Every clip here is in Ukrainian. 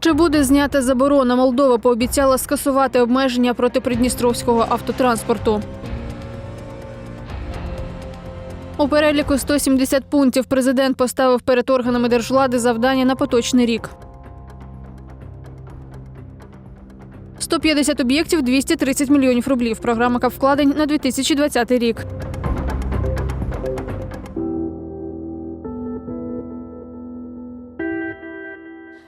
Чи буде знята заборона? Молдова пообіцяла скасувати обмеження проти придністровського автотранспорту. У переліку 170 пунктів президент поставив перед органами держвлади завдання на поточний рік. 150 об'єктів 230 мільйонів рублів. Програма капвкладень на 2020 рік.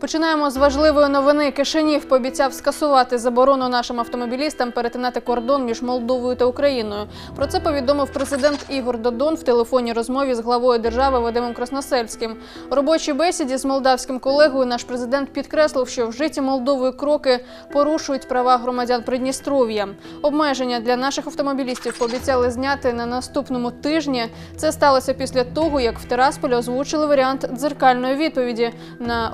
Починаємо з важливої новини. Кишинів пообіцяв скасувати заборону нашим автомобілістам перетинати кордон між Молдовою та Україною. Про це повідомив президент Ігор Додон в телефонній розмові з главою держави Вадимом Красносельським. У робочій бесіді з молдавським колегою наш президент підкреслив, що вжиті Молдовою кроки порушують права громадян Придністров'я. Обмеження для наших автомобілістів пообіцяли зняти на наступному тижні. Це сталося після того, як в Тирасполі озвучили варіант дзеркальної відповіді на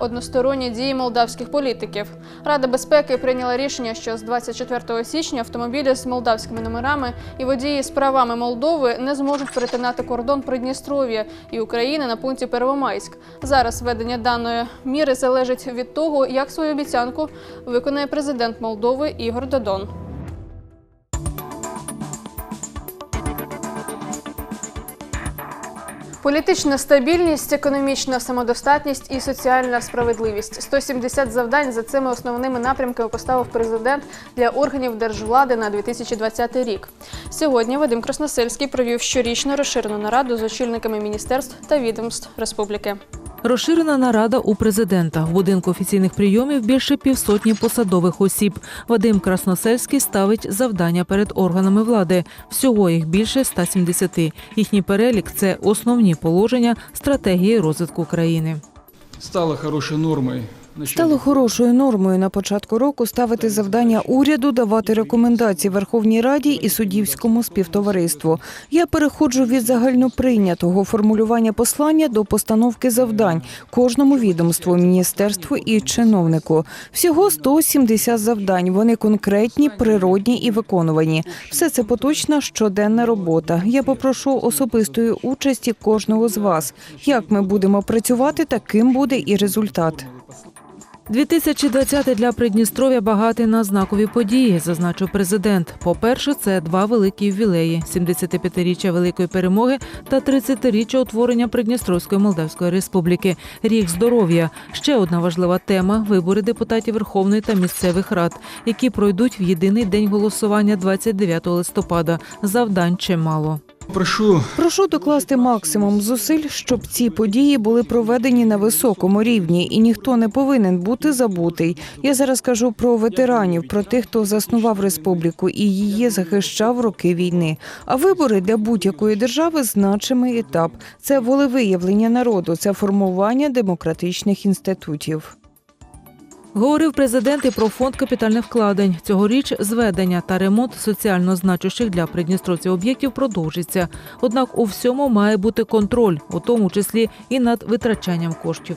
односторонні дії молдавських політиків. Рада безпеки прийняла рішення, що з 24 січня автомобілі з молдавськими номерами і водії з правами Молдови не зможуть перетинати кордон Придністров'я і України на пункті Первомайськ. Зараз введення даної міри залежить від того, як свою обіцянку виконає президент Молдови Ігор Додон. Політична стабільність, економічна самодостатність і соціальна справедливість 170 завдань за цими основними напрямками поставив президент для органів держвлади на 2020 рік. Сьогодні Вадим Красносельський провів щорічну розширену нараду з очільниками міністерств та відомств республіки. Розширена нарада у президента. В будинку офіційних прийомів більше півсотні посадових осіб. Вадим Красносельський ставить завдання перед органами влади. Всього їх більше 170. Їхній перелік це основні положення стратегії розвитку країни. стало хорошей нормой. Стало хорошою нормою на початку року ставити завдання уряду давати рекомендації Верховній Раді і суддівському співтовариству. Я переходжу від загальноприйнятого формулювання послання до постановки завдань кожному відомству, міністерству і чиновнику. Всього 170 завдань. Вони конкретні, природні і виконувані. Все це поточна щоденна робота. Я попрошу особистої участі кожного з вас. Як ми будемо працювати, таким буде і результат. 2020 для Придністров'я багатий на знакові події, зазначив президент. По-перше, це два великі ювілеї: 75-річчя великої перемоги та 30-річчя утворення Придністровської Молдавської Республіки. Рік здоров'я. Ще одна важлива тема вибори депутатів Верховної та місцевих рад, які пройдуть в єдиний день голосування 29 листопада. Завдань чимало. Прошу Прошу докласти максимум зусиль, щоб ці події були проведені на високому рівні, і ніхто не повинен бути забутий. Я зараз кажу про ветеранів, про тих, хто заснував республіку і її захищав роки війни. А вибори для будь-якої держави значимий етап. Це волевиявлення народу, це формування демократичних інститутів. Говорив президент і про фонд капітальних вкладень. Цьогоріч зведення та ремонт соціально значущих для придністровців об'єктів продовжиться. Однак у всьому має бути контроль, у тому числі і над витрачанням коштів.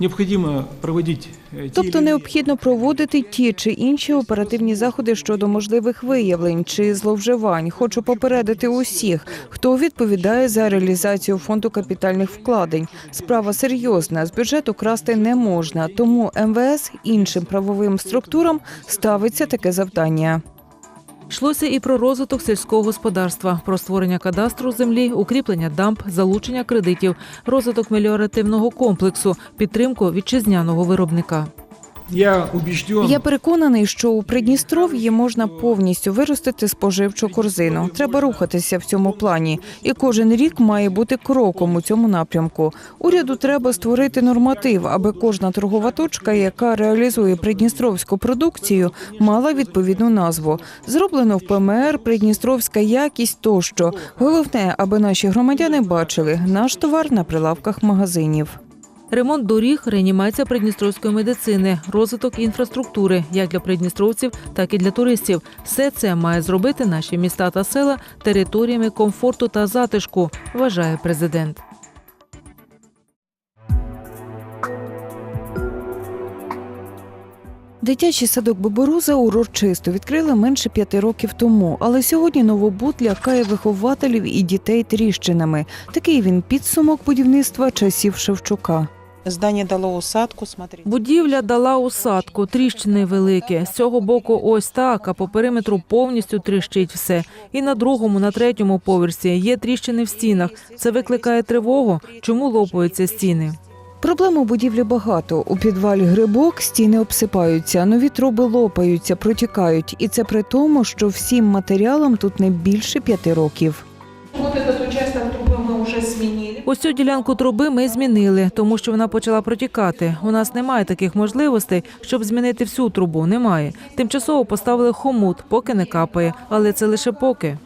Необходимо проводить э, Тобто необхідно проводити ті чи інші оперативні заходи щодо можливих виявлень чи зловживань. Хочу попередити усіх, хто відповідає за реалізацію фонду капітальних вкладень. Справа серйозна. З бюджету красти не можна, тому МВС іншим правовим структурам ставиться таке завдання. Йшлося і про розвиток сільського господарства, про створення кадастру землі, укріплення дамб, залучення кредитів, розвиток меліоративного комплексу, підтримку вітчизняного виробника. Я убежден, Я переконаний, що у Придністров'ї можна повністю виростити споживчу корзину. Треба рухатися в цьому плані, і кожен рік має бути кроком у цьому напрямку. Уряду треба створити норматив, аби кожна торгова точка, яка реалізує придністровську продукцію, мала відповідну назву. Зроблено в ПМР, придністровська якість тощо. Головне, аби наші громадяни бачили наш товар на прилавках магазинів. Ремонт доріг, реанімація придністровської медицини, розвиток інфраструктури як для придністровців, так і для туристів. Все це має зробити наші міста та села територіями комфорту та затишку, вважає президент. Дитячий садок Бобороза урочисто відкрили менше п'яти років тому, але сьогодні новобуд лякає вихователів і дітей тріщинами. Такий він підсумок будівництва часів Шевчука. Здание дало усадку, смотрите. Будівля дала усадку, тріщини великі. З цього боку ось так, а по периметру повністю тріщить все. І на другому, на третьому поверсі є тріщини в стінах. Це викликає тривогу. Чому лопаються стіни? Проблем у будівлі багато. У підвалі грибок, стіни обсипаються, нові труби лопаються, протікають. І це при тому, що всім матеріалам тут не більше п'яти років. Вот этот участок трубы мы уже сменили. Ось цю ділянку труби ми змінили, тому що вона почала протікати. У нас немає таких можливостей, щоб змінити всю трубу. Немає. Тимчасово поставили хомут, поки не капає, але це лише поки.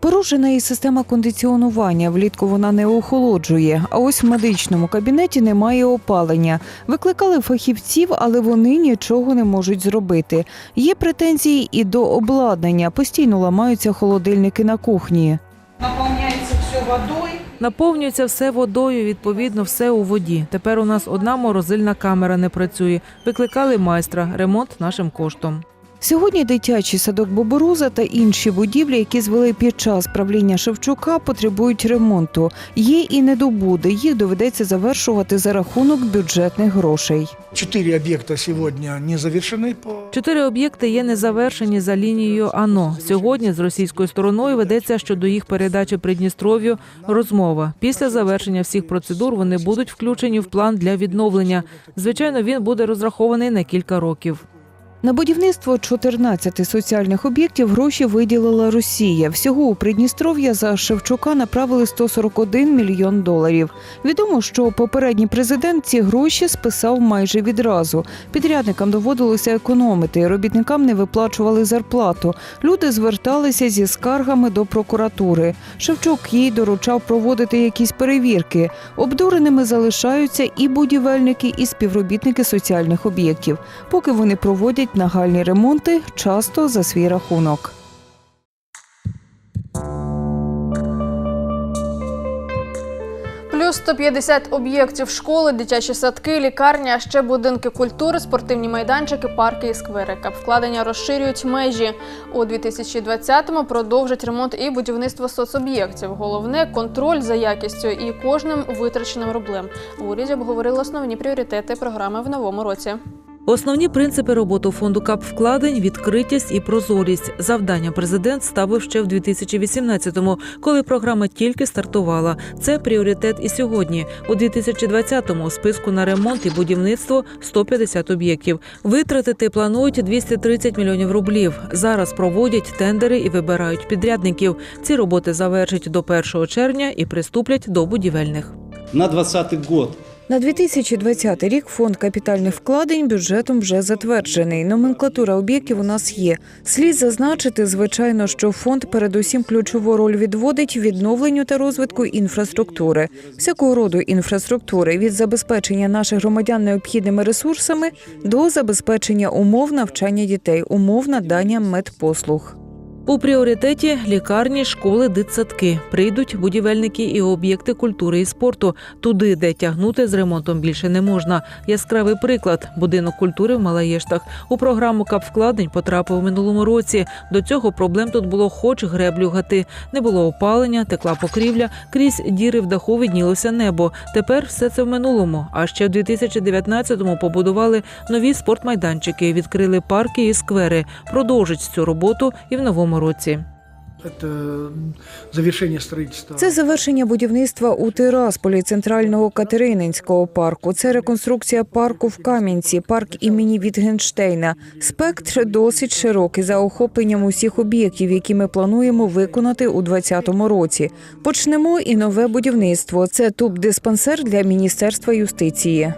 Порушена і система кондиціонування. Влітку вона не охолоджує. А ось в медичному кабінеті немає опалення. Викликали фахівців, але вони нічого не можуть зробити. Є претензії і до обладнання. Постійно ламаються холодильники на кухні. Наполняется все водой. Наповнюється все водою, відповідно, все у воді. Тепер у нас одна морозильна камера не працює. Викликали майстра, ремонт нашим коштом. Сьогодні дитячий садок Бобороза та інші будівлі, які звели під час правління Шевчука, потребують ремонту. Є і недобуди. Їх доведеться завершувати за рахунок бюджетних грошей. Четыре объекта сегодня не завершены по Чотири об'єкти є незавершені за лінією АНО. Сьогодні з російською стороною ведеться щодо їх передачі Придністров'ю розмова. Після завершення всіх процедур вони будуть включені в план для відновлення. Звичайно, він буде розрахований на кілька років. На будівництво 14 соціальних об'єктів гроші виділила Росія. Всього у Придністров'я за Шевчука направили 141 мільйон доларів. Відомо, що попередній президент ці гроші списав майже відразу. Підрядникам доводилося економити, робітникам не виплачували зарплату. Люди зверталися зі скаргами до прокуратури. Шевчук їй доручав проводити якісь перевірки. Обдуреними залишаються і будівельники, і співробітники соціальних об'єктів. Поки вони проводять нагальні ремонти, часто за свій рахунок. Плюс 150 об'єктів школи, дитячі садки, лікарня, а ще будинки культури, спортивні майданчики, парки і сквери. Капвкладення розширюють межі. У 2020-му продовжать ремонт і будівництво соцоб'єктів. Головне контроль за якістю і кожним витраченим рублем. В уряді обговорили основні пріоритети програми в новому році. Основні принципи роботи фонду КАП вкладень відкритість і прозорість. Завдання президент ставив ще в 2018-му, коли програма тільки стартувала. Це пріоритет і сьогодні. У 2020-му у списку на ремонт і будівництво 150 об'єктів. Витратити планують 230 мільйонів рублів. Зараз проводять тендери і вибирають підрядників. Ці роботи завершать до 1 червня і приступлять до будівельних. На 2020 год На 2020 рік фонд капітальних вкладень бюджетом вже затверджений. Номенклатура об'єктів у нас є. Слід зазначити, звичайно, що фонд передусім ключову роль відводить відновленню та розвитку інфраструктури, всякого роду інфраструктури від забезпечення наших громадян необхідними ресурсами до забезпечення умов навчання дітей, умов надання медпослуг. У пріоритеті лікарні, школи, дитсадки. Прийдуть будівельники і об'єкти культури і спорту. Туди, де тягнути з ремонтом більше не можна. Яскравий приклад будинок культури в Малаєштах. У програму капвкладень потрапив у минулому році. До цього проблем тут було хоч греблю гати. Не було опалення, текла покрівля, крізь діри в даху виднілося небо. Тепер все це в минулому. А ще в 2019-му побудували нові спортмайданчики, відкрили парки і сквери. Продовжать цю роботу і в новому році. это завершение. Це завершення будівництва у Тирасполі центрального Катерининського парку. Це реконструкція парку в Кам'янці, парк імені Вітгенштейна. Спектр досить широкий за охопленням усіх об'єктів, які ми плануємо виконати у 2020 році. Почнемо і нове будівництво. Це туб-диспансер для міністерства юстиції.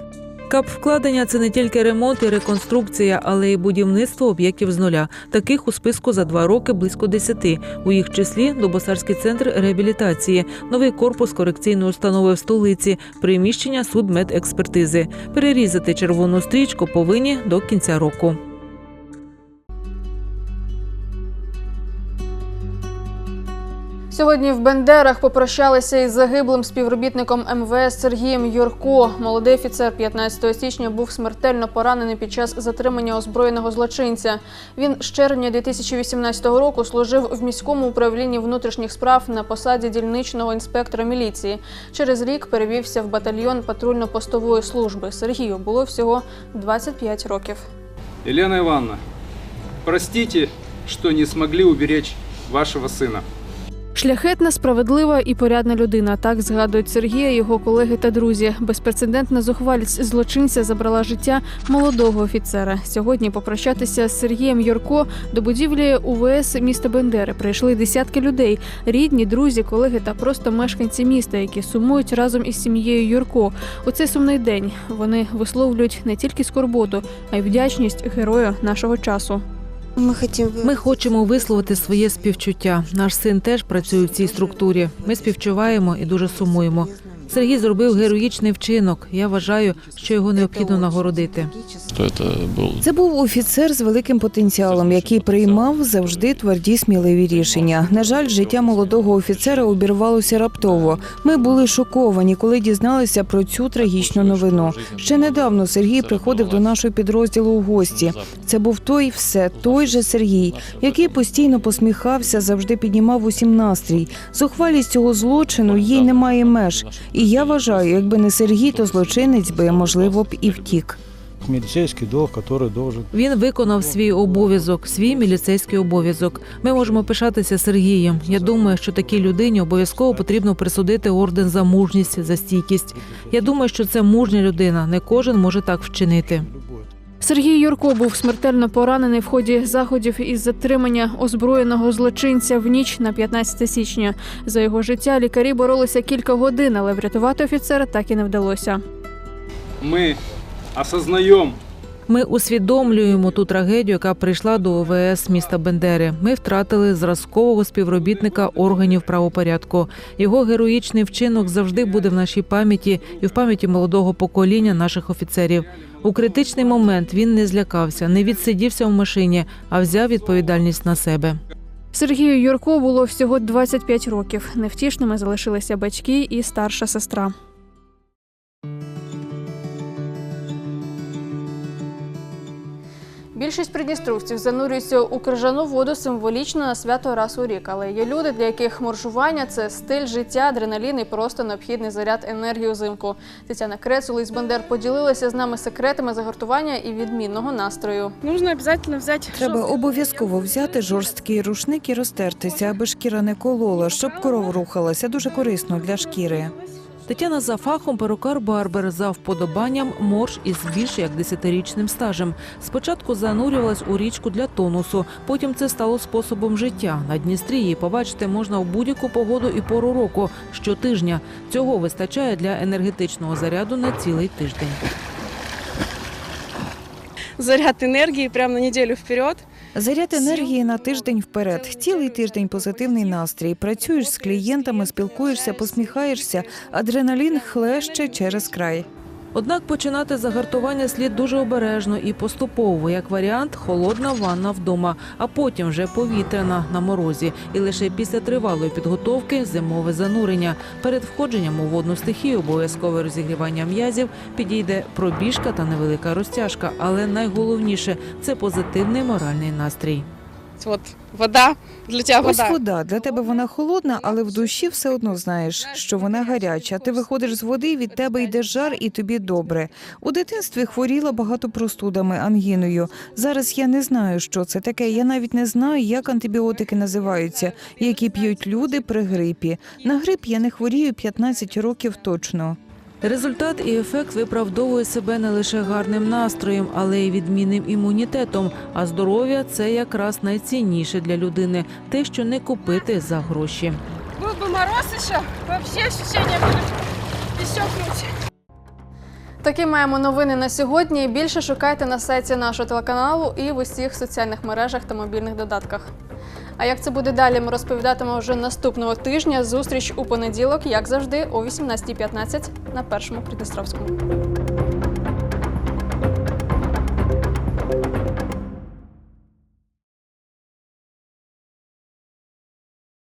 Кап вкладення це не тільки ремонт і реконструкція, але й будівництво об'єктів з нуля. Таких у списку за два роки близько десяти. У їх числі Добосарський центр реабілітації, новий корпус корекційної установи в столиці, приміщення судмедекспертизи. Перерізати червону стрічку повинні до кінця року. Сьогодні в Бендерах попрощалися із загиблим співробітником МВС Сергієм Юрко. Молодий офіцер 15 січня був смертельно поранений під час затримання озброєного злочинця. Він з червня 2018 року служив в міському управлінні внутрішніх справ на посаді дільничного інспектора міліції. Через рік перевівся в батальйон патрульно-постової служби. Сергію було всього 25 років. Елена Ивановна, простите, что не смогли уберечь вашего сына. Шляхетна, справедлива і порядна людина. Так згадують Сергія, його колеги та друзі. Безпрецедентна зухвалість злочинця забрала життя молодого офіцера. Сьогодні попрощатися з Сергієм Юрко до будівлі УВС міста Бендери прийшли десятки людей: рідні, друзі, колеги та просто мешканці міста, які сумують разом із сім'єю Юрко. У цей сумний день вони висловлюють не тільки скорботу, а й вдячність герою нашого часу. Мы хотим... Ми хочемо висловити своє співчуття. Наш син теж працює в цій структурі. Ми співчуваємо і дуже сумуємо. Сергій зробив героїчний вчинок. Я вважаю, що його необхідно нагородити. то это был Це був офіцер з великим потенціалом, який приймав завжди тверді сміливі рішення. На жаль, життя молодого офіцера обірвалося раптово. Ми були шоковані, коли дізналися про цю трагічну новину. Ще недавно Сергій приходив до нашого підрозділу у гості. Це був той все, той же Сергій, який постійно посміхався, завжди піднімав усім настрій. Зухвалість цього злочину їй немає меж. І я вважаю, якби не Сергій, то злочинець би можливо б і втік. Міліцейський долг, який должен Він виконав свій обов'язок, свій міліцейський обов'язок. Ми можемо пишатися Сергієм. Я думаю, що такій людині обов'язково потрібно присудити орден за мужність, за стійкість. Я думаю, що це мужня людина. Не кожен може так вчинити. Сергій Юрко був смертельно поранений в ході заходів із затримання озброєного злочинця в ніч на 15 січня. За його життя лікарі боролися кілька годин, але врятувати офіцера так і не вдалося. Ми осознаем Ми усвідомлюємо ту трагедію, яка прийшла до ОВС міста Бендери. Ми втратили зразкового співробітника органів правопорядку. Його героїчний вчинок завжди буде в нашій пам'яті і в пам'яті молодого покоління наших офіцерів. У критичний момент він не злякався, не відсидівся в машині, а взяв відповідальність на себе. Сергію Юрко було всього 25 років. Невтішними залишилися батьки і старша сестра. Більшість придністровців занурюються у крижану воду символічно на свято раз у рік. Але є люди, для яких моржування це стиль життя, адреналін і просто необхідний заряд енергії узимку. Тетяна Крецул із Бандер поділилася з нами секретами загартування і відмінного настрою. Нужно обязательно взять Треба обов'язково взяти жорсткий рушник і розтертися, аби шкіра не колола, щоб кров рухалася. Дуже корисно для шкіри. Тетяна за фахом перукар Барбер за вподобанням морж із більш як десятирічним стажем. Спочатку занурювалась у річку для тонусу, потім це стало способом життя. На Дністрі її побачити можна в будь-яку погоду і пору року щотижня. Цього вистачає для енергетичного заряду на цілий тиждень. заряд энергии прямо на неделю вперед. Заряд енергії на тиждень вперед. Цілий тиждень позитивний настрій. Працюєш з клієнтами, спілкуєшся, посміхаєшся. Адреналін хлеще через край. Однак починати загартування слід дуже обережно і поступово, як варіант, холодна ванна вдома, а потім вже повітряна на морозі. І лише після тривалої підготовки зимове занурення. Перед входженням у водну стихію обов'язкове розігрівання м'язів підійде пробіжка та невелика розтяжка. Але найголовніше це позитивний моральний настрій. Вот вода для Ось вода. вода. Для тебе вона холодна, але в душі все одно знаєш, що вона гаряча. Ти виходиш з води, від тебе йде жар, і тобі добре. У дитинстві хворіла багато простудами, ангіною. Зараз я не знаю, що це таке. Я навіть не знаю, як антибіотики називаються, які п'ють люди при грипі. На грип я не хворію 15 років точно. Результат і ефект виправдовує себе не лише гарним настроєм, але й відмінним імунітетом. А здоров'я це якраз найцінніше для людини, те, що не купити за гроші. Был бы мороз еще, вообще ощущения были еще круче. Такі маємо новини на сьогодні. Більше шукайте на сайті нашого телеканалу і в усіх соціальних мережах та мобільних додатках. А як це буде далі, ми розповідатимемо вже наступного тижня. Зустріч у понеділок, як завжди, о 18.15 на першому Придністровському.